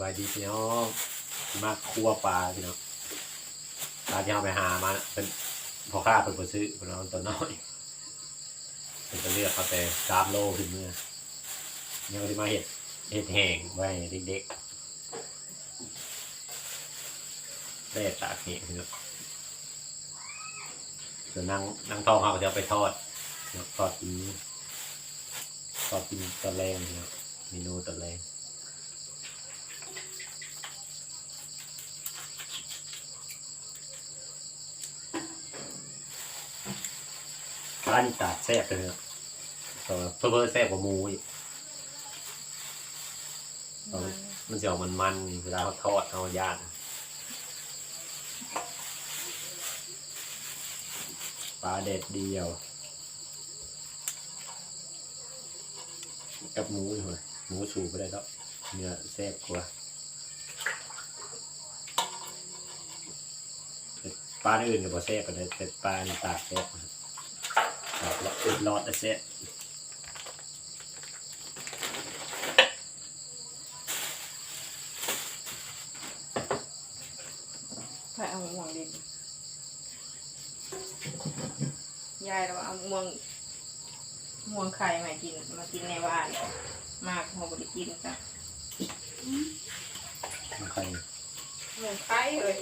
บายดีพี่น้องมาคั่วปลาพี่น้องปลาที่เอาไปหามาเป็นพอค่าเป็นคนซื้อเป็นน้องตัวน้อยเป็นจะเลือกเอาแต่สามโลถึงเมื่อยังไม่ได้มาเห็ดเห็ดแห้งไว้เด็กๆได้ตากแห้งพี่น้องส่วนนางนางทองเขาจะเอาไปทอดทอดกินทอดกินตอนแรงพี่น้องเมนูตอนแรงานนี้ตาดแซ่บเลยครับเออเพิ่มเพิ่มแซ่บกว่าหมูอีกเอามันจะออกมันมันๆเวลาเขาทอดเขาย่างปลาเด็ดเดียว กับหมูอีกหน่อยหมูสูบไปได้แล้วเนื้อแซ่บกว่าแต่ปลาอื่นก็บ่แซ่บกันเลยแต่ปลานี่ตาดแซ่บครับ ครับแล้วปิดหลอดเสร็จใครเอาม่วงดินยายเราเอาม่วงม่วงไข่มากิน มากินในบ้าน มากเขาบริกินจ้ะมันค่อยม่วงไข่เลย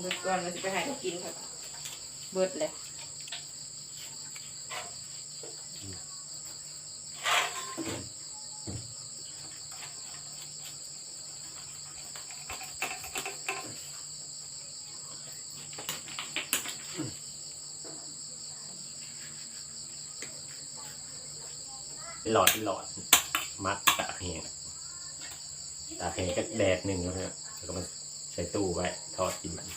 เบิดก่อนเราจะไปให้เขากินครับ เบิดเลยหลอดหลอด มัดตากแห้งตากแห้งก็แดดหนึ่งแล้วเนี่ยแล้วก็มาใส่ตู้ไว้ ทอดกินมัน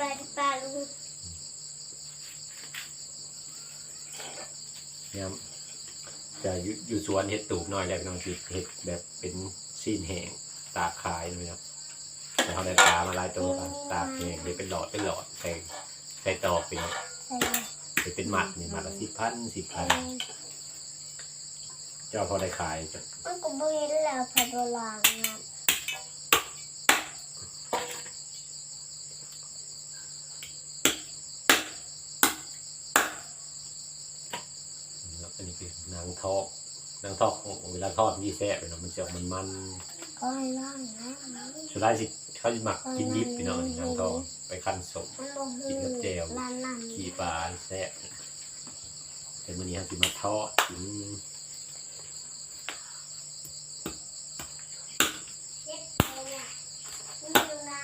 บายปลาลูก เนี่ยจะอยู่อยู่สวนเห็ดตูบหน่อยแล้วพี่น้องสิเห็ดแบบเป็นซีนแห้งตากขายเลยครับแต่เขาได้ปลามาหลายตัวกันตากแห้งเลยเป็นหลอดเป็นหลอดใส่ใส่ตอกเป็นใส่เป็นหมัดนี่หมัดละสิบพันสิบพันเจ้าพอได้ขายจ้ะ มันก็บ่เห็นแล้วพอโบราณนะ แล้วอั นนี้คือนางทอกนางทอกของเวลาทอดมีแซ่บเลยเนาะมันจะออกมันมันก็ให้ว่างนะมันสุดท้ายสิเขาจะหมักกินดิบพี่น้องนางทองไปขั้นสมบ่ฮืกินกับแจ่วร้านนั้นขี่ปลาแซ่บแต่มื้อนี้เขาสิมาทอดกิน เฮ็ดเอาเนี่ยนี่ดูนะ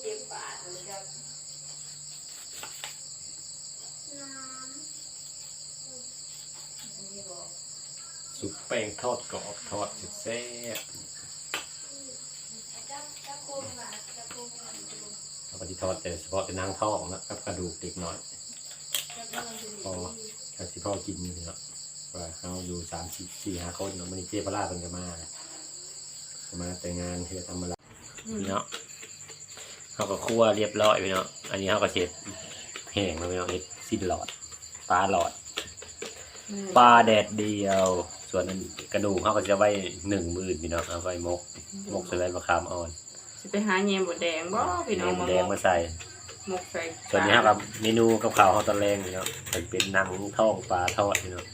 เจ็บบาทเลยจ้ะน้นี่บอกสุกแป้งทอดกรอบทอดแซ่บเขาก็จะทอดแต่เฉพาะแต่นางทองนะกับกระดูกเด็กน้อยพอ กับที่พ่อกินนี่เนาะว่าเขาอยู่สามสี่สี่ห้าคนเนาะมันนี่เจ๊พระราชเป็นกันมาก็มาแต่งงานเพื่อทำอะไรนี่เนาะเขาก็คั่วเรียบร้อยไปเนาะอันนี้เขาก็เช็ดแห้งแล้วไปเนาะเฮ็ดสิ้นหลอดปลาหลอดปลาแดดเดียว ส่วนนั้นกระดูกเขาก็จะไว้หนึ่งมือพี่เนาะเอาไว้มกมกใส่ใบมะขามอ่อนสิไปหาแยมบดแดงบ่พี่น้องแดมางแดงมาใส่ หมกใส่ส่วนนี้ครับเมนูกับข้าวเขาตอนแรงนี่เนาะเป็นเป็นหนังท่องปลาทอดนี่เนาะ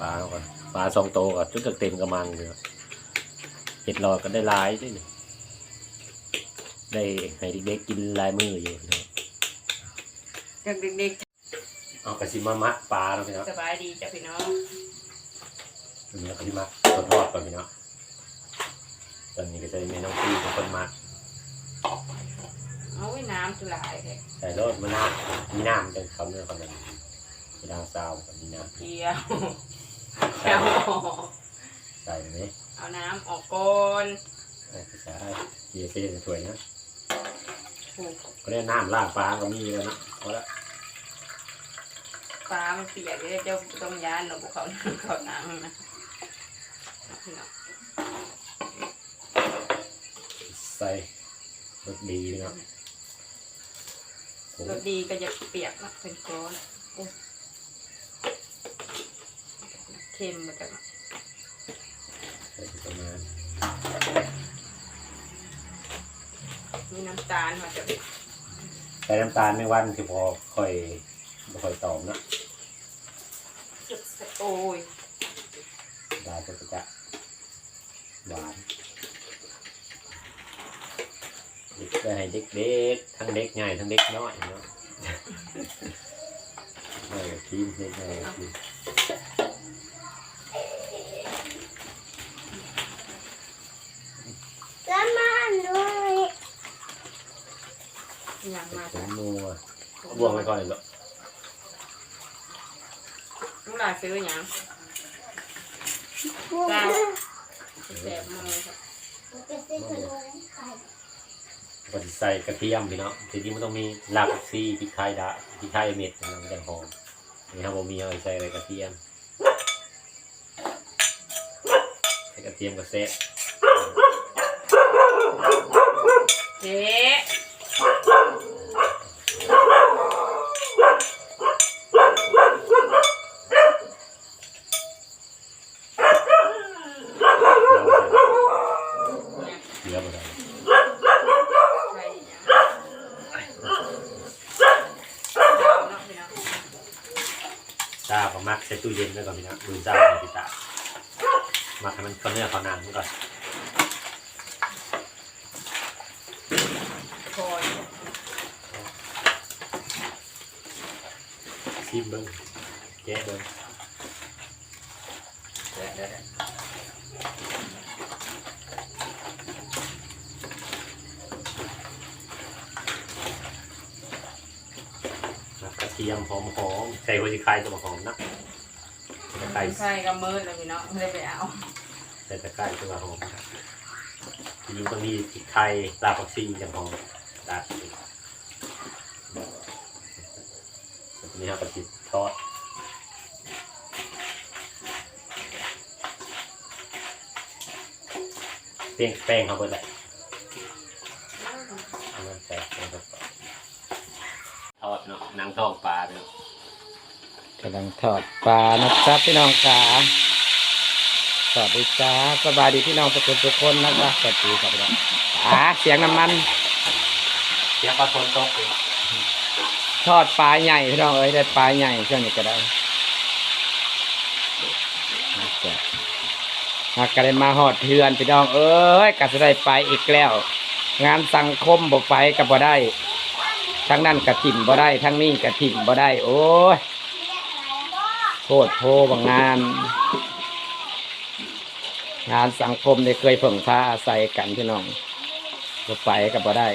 ปลาเขาก็ปลาสองโตวกับจุดเต็มกระมังเลยเนาะเห็ดหลอดก็ได้หลายด้วยนี่ได้ให้เด็กๆกินหลายมืออยู่เนาะจากเด็กเอากระสิมามะปลาเนาะพี่เนาะ ๆสบายดีจ้ะพี่น้องอันนี้ก็ที่มักทอดก่อนพี่เนาะตอนนี้ก็จะมีน้องพี่เป็นคนมัก เอาไว้น้ำจุลายเลยใส่รสมะนาวมีน้ำเป็นคำเนื้อคำนั้นมีน้ำซาวกับมีน้เกี๊ยวำแก้วใส่ไหมเอาน้ำออกก่อนใส่ใส่เยี่ยเซ่สวยนะถูกก็ได้น้ำล้างปลาก็มีแล้วนะเอาละปลามันเปียกเลยเจ้าต้องย้านหนูพวกเขาเขาน้ำนะพี่น้องใส่ รสดีพี่เนาะโอ้รสดีก็จะเปียกนะเป็นก้อนโอ้เค็มเหมือนกันใส่ประมาณมีน้ำตาลมาจะใส่น้ำตาลในวันที่พอค่อยบ่ค่อยตอมนะโอ้ยได้ก็จะหวาน ได้ให้เด็กๆ ทั้งเด็กใหญ่ทั้งเด็กน้อยเนาะไม่ทีมเด็กใหญ่ทีมแล้วมันด้วยยังมาผงนัวบวงไว้ก่อนเลยเหรอลูกหลานซื้อยังบุ้งแสบมือครับจะซื้อขนมไข่ ก็จะใส่กระเทียมพี่เนาะทีนี้มันต้องมีหลักซีพริกไทยดะพริกไทยเม็ดมันจะหอมนี่ครับผมมีอะไรใส่อะไรกระเทียมใส่กระเทียมกับเซ็ตเจ๊เนี่ย เหลือหมดเลย ใช่ยังเอาเนาะพี่น้อง จ้าก็มักใส่ ตู้เย็นไว้ก่อนพี่นาะดูจ้าเอาพี่ตามักให้มันเขาเนื้อเขานังก่อนคอยชิมเบิ้งแกะเบิ้งเดี๋ยวเดี๋ยวเดี๋ยวนะกระเทียมหอมหอมใส่หัวจิไข่ตัวหอมนะ ไคร้ใช่ก็มืดเลยพี่น้องเลยไปเอาใส่ตะไคร้ตัวหอมทีนี้ต้องมีพริกไทยรากผักชีอย่างหอมตัดทีนี้ครับกระติดทอดเป้งแป้งเขาไปเลยเอามันแตกมันก็ทอดเนาะหนังทองปลาเนาะ กำลังทอดปลานะครับพี่น้องขาสวัสดีจ้าสบายดีพี่น้องทุกคนทุกคนนะครับสวัสดีครับพี่น้องอ่าเสียงน้ำมัน เสียงปลาทนตกเลยทอดปลาใหญ่พี่น้องเอ้ยได้ปลาใหญ่ช่วงนี้ก็ได้นะครับหากก็ได้มาหอดเทือนพี่น้องเอ้ยก็จะได้ไปอีกแล้ว งานสังคมบ่ไปก็บ่ได้ ทั้งนั้นกระถิ่มบ่ได้ ทั้งนี้กระถิ่มบ่ได้ โอ้ย โคตรโพบางงาน งานสังคมเนี่ยเคยเพิ่งพาอาศัยกันพี่น้องบ่ไปก็บ่ได้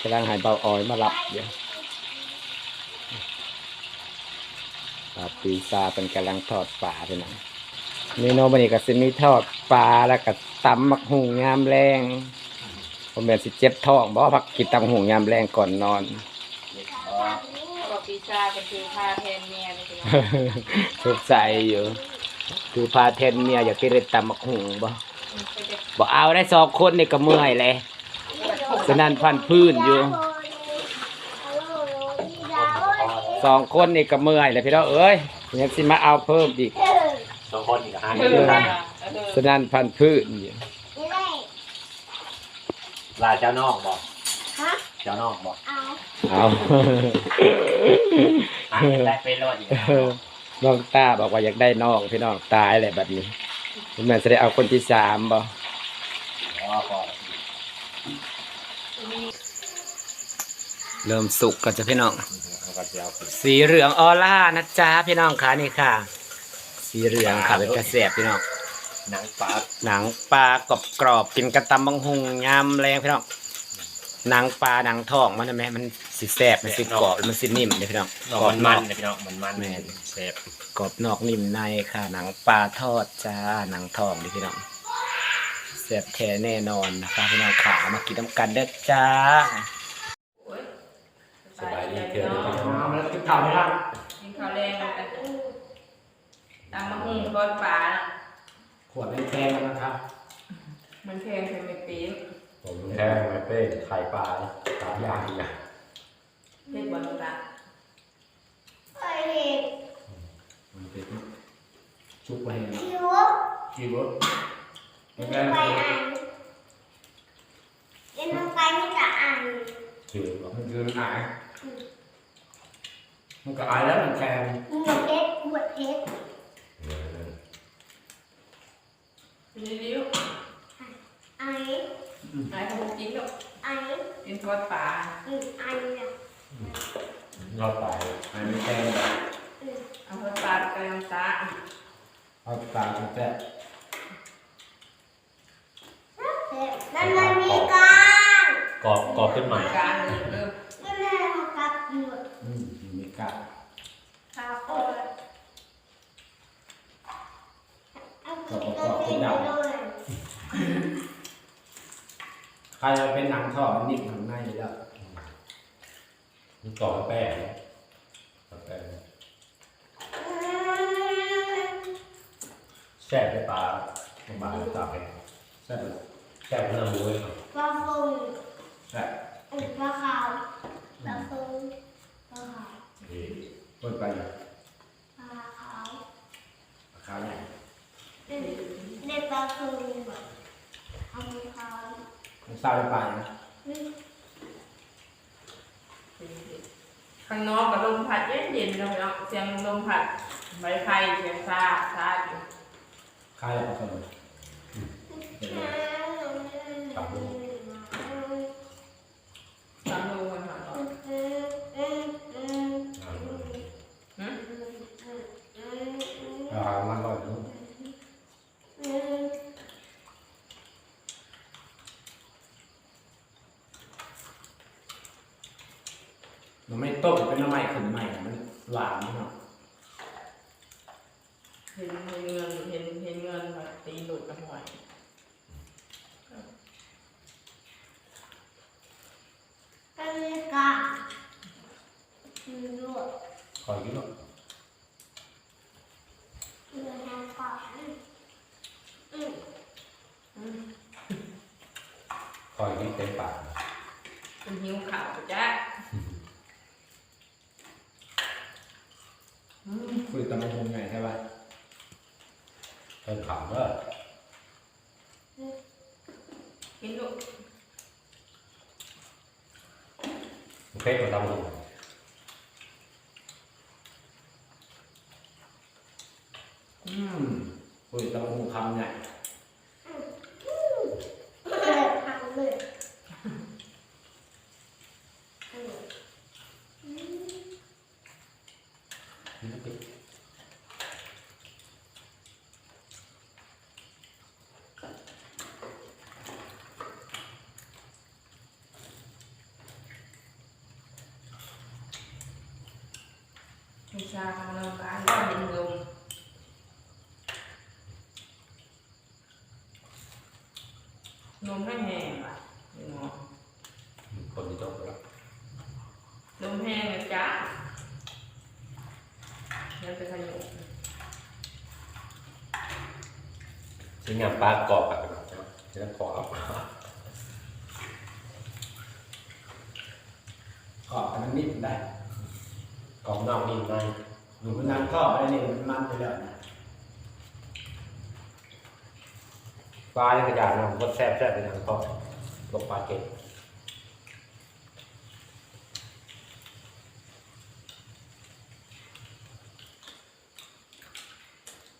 กำลังหายเบาออยมารับอยู่ครับปีซาเป็นกำลังทอดปลาพี่น้องเมนูวันนี้ก็สิมีทอดปลาแล้วก็ตำมักหุงยามแรงผมเป็นสิเจ็บท้องบ่พักกินตำหุงยามแรงก่อนนอน ปีชาเป็นคือพาแทนเมียเลยพี่น้องทุกใจอยู่ คือพาเทนเมียอยากกินเรตำมักหุงบ่บ่เอาได้สองคนนี่ก็เมื่อยเลยฉะนั้นพันพื้นอยู่สองคนนี่ก็เมื่อยเลยพี่น้องเอ้ยยังสิมาเอาเพิ่มอีกสองคนอีกห้าเอเดืออนเออฉะนั้นพันพื้นอยู่ลาเจ้านอกบอกฮะเจ้านอกบอก เอาเอาอะได้ไปรอดอีกน้องตาบอกว่าอยากได้น้องพี่น้องตายเลยแบบนี้แม่นจะได้เอาคนที่สามบ่อ๋อพอเริ่มสุกก็จะพี่น้องแล้วก็จะเอาไปสีเหลืองออร่านะจ๊ะพี่น้องค่ะนี่ค่ะ สีเหลืองค่ะเป็นกระแสบพี่น้อง หนังปลาหนังปลากรอบกรอบๆกินกระตำบังหุงยำแรงพี่น้อง หนังปลาหนังทองมันนะแม่มันสิแสบมันสิกรอบมันสินิ่มเลยพี่น้องดอกมันมันๆนะพี่น้องมันมันแม่นแซ่บกรอบนอกนิ่มในค่ะ หนังปลาทอดจ้าหนังทองนี่พี่น้องแสบแท้แน่นอนนะคะพี่น้องขามากินน้ำกันเด้อจ้าโอ้ยสบายดีเกินเนาะเอาแล้วกินข้าวไหมล่ะกินข้าวแรงกันตามมะฮุ่งทอดปลาน่ะขวดแพงๆนะครับ มันแพงเป็นไม่ปีนผม แห้งไม้เป้งไข่ปลาสามอย่างอย่างเฮ็ดบอลตาเคยเห็นมันเป็นชุบไว้ให้คิวกี่รสเดินไปอ่านเดินลงไปนี่ก็อ่านคือบอกมันคืออายมันก็อายแล้วมันแพงหมวดเพชรหมวดเพชรดีดิวไอ้ ไอ้เขากินแล้วไอ้กินทอดปลาอืมไอ้เนี่ยยอดไปอายไม่แพงอืมเอาทอดปลาไปน้ำตาเอาตาแซ่บมันมันมีการกรอบกรอบขึ้นใหม่การเลยเออมันไม่ได้มากับหมวดอืมมีกาข้าวเออเอากินก็กินไป เลยใครจะเป็นหนังทอดมันนิ่มข้างในอยู่แล้วมีกรอบแป้งแป้งอืมแซ่บได้ปลาปลาตากแห้งแซ่บเลยแซ่บเนื้อหมูเลยปลาฟูแซ่บอืมปลาขาวปลาฟูปลาขาวดีเปิดไปปลาขาวขาวใหญ่อืมเด็กปลาฟูแบบเอามือขาว มันซาไปไปนะอืมข้างนอกกับลมพัดเย็นเย็นๆเลยเนาะเสียงลมพัดใบไผ่เสียงซาซาอยู่ คล้ายกับผสมสามโลกันหน่อยเนาะหืม อ่ามันอร่อยนู้มันไม่ต้มเป็นน้ำใหม่ขึ้นใหม่มันหวานเนาะ เห็นเห็นเงินเห็นเห็นเงินแบบตีหลุดกันหน่อย กันเลยกะอืมด้วย คอยกินหรอก เรือแห้งก่อนอืม อืม คอยกิน เต็มปากเป็นหิวข่าวจ้ะอืมคุยตำมะฮงไงใช่ป่ะเต็มขาวเด้อกินลูกเพ็กมาทำมึงอืมคุยตำมะฮงคำใหญ่เรือทางเลยอืม วิชาของเราการว่าเห็นลมนมให้แห้งป่ะเดี๋ยวหมอคนที่จบแล้วนมแห้งนะจ๊ะนั่นเป็นขยมชิ้นงานปลากรอบแบบใช่ไหมชิ้นกรอบขอบมันนิ่มได้ กรอบนอกนิ่มในหนูมันน้ำทอดอะไรนี่มันมันไปแล้วนะปลาเนี่ยกระดาษนะผมก็แซ่บแซ่บเป็นทางทอดลงปลาเก็ต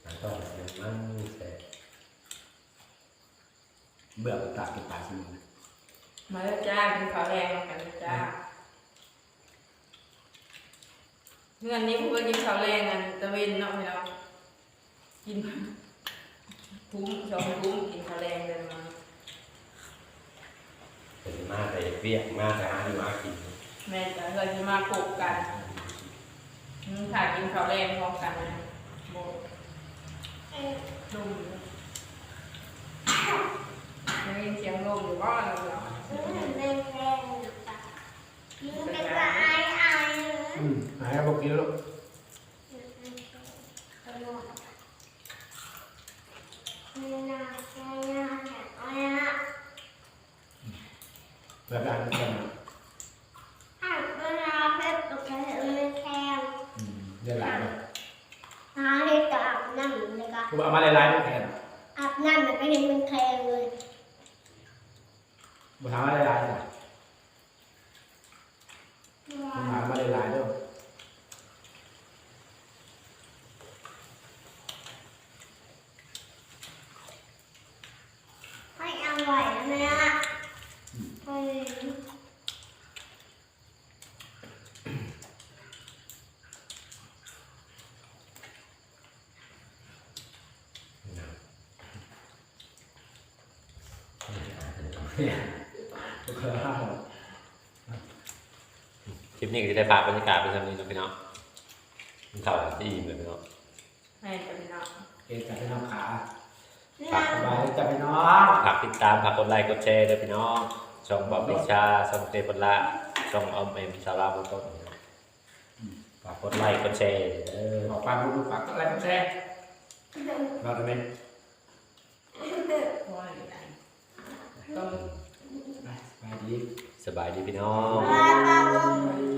ทางทอดเนี่ยมันแซ่บเบื่อตากกินตาสมุนมาแล้วจ้าเป็นขาวแดงกันนะจ้า เงินนี้พวกก็กินขาวแรงกันตะเวนเนาะพี่น้องกินคุ้มชมคุ้มกินข้าวแรงเดินมาเป็นมากเลยเบี้ยมากแต่หาอยู่มากกินแม่จะเคยจะมาปลูกกันถ่ายกินข้าวแรงพร้อมกันนะโบลมยู่ได้ยินเสียงลมอยู่บ้านเราอืมแม่แม่กินเป็นปลาไอ้ไอ้ อืมหายแล้วบอกกินแล้วลูก แบบนั้นกันนะอืมเดี๋ยวหลายเลยกูเอามาหลายๆพวกแทน อาบน้ำแบบไม่เห็นเป็นแคลงเลย มาทำมาหลายๆจ้ะมาหามาหลายๆด้วย ไม่อร่อยนะแม่เฮ้ย โอเคห้าหกคลิปนี้ก็จะได้ฝากบรรยากาศไปทำนี้นะพี่น้องมันเข่าที่อิ่มเลยพี่น้องแม่จะเป็นน้องเอกจับไปน้องขาน้สบายจับไปน้องฝากติดตามฝากกดไลค์กดแชร์ด้วยพี่น้องช่องบอบบิชาช่องเตปละช่องออมเอ็มซาลาบุต้นฝากกดไลค์กดแชร์เออออกปากลูกปากอะไรก็แช่เราจะเป็นเพราะอะไรกั นต้องไปดี สบายดีพี่น้องำ